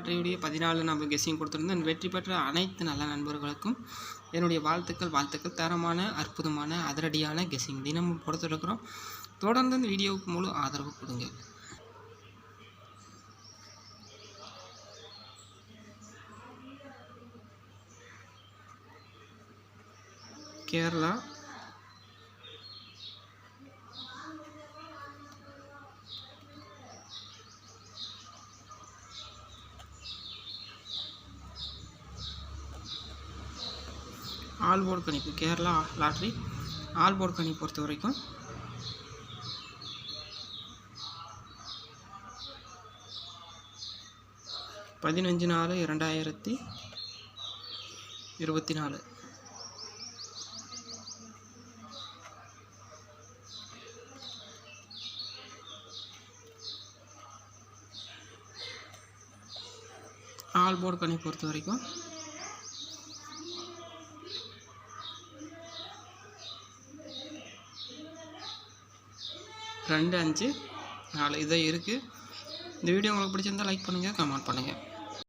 லாட்டரியுடைய பதினாலு நம்ம கெஸ்ஸிங் கொடுத்துருந்தோம். வெற்றி பெற்ற அனைத்து நல்ல நண்பர்களுக்கும் என்னுடைய வாழ்த்துக்கள் வாழ்த்துக்கள். தரமான அற்புதமான அதிரடியான கெஸ்ஸிங் தினமும் கொடுத்துருக்குறோம். தொடர்ந்து இந்த வீடியோவுக்கு முழு ஆதரவு கொடுங்க. கேரளா ஆல் போர்டு கணிப்பு கேரளா லாட்ரி. ஆல் போர்டு கணிப்பு பொறுத்த வரைக்கும். பதினஞ்சு நாலு இரண்டாயிரத்தி இருபத்தி நாலு. ஆல் போர்டு கணிப்பு பொறுத்த வரைக்கும். ரெண்டு அஞ்சு நாலு இதான் இருக்குது இந்த வீடியோ உங்களுக்கு பிடிச்சிருந்தா லைக் பண்ணுங்கள் கமெண்ட் பண்ணுங்கள்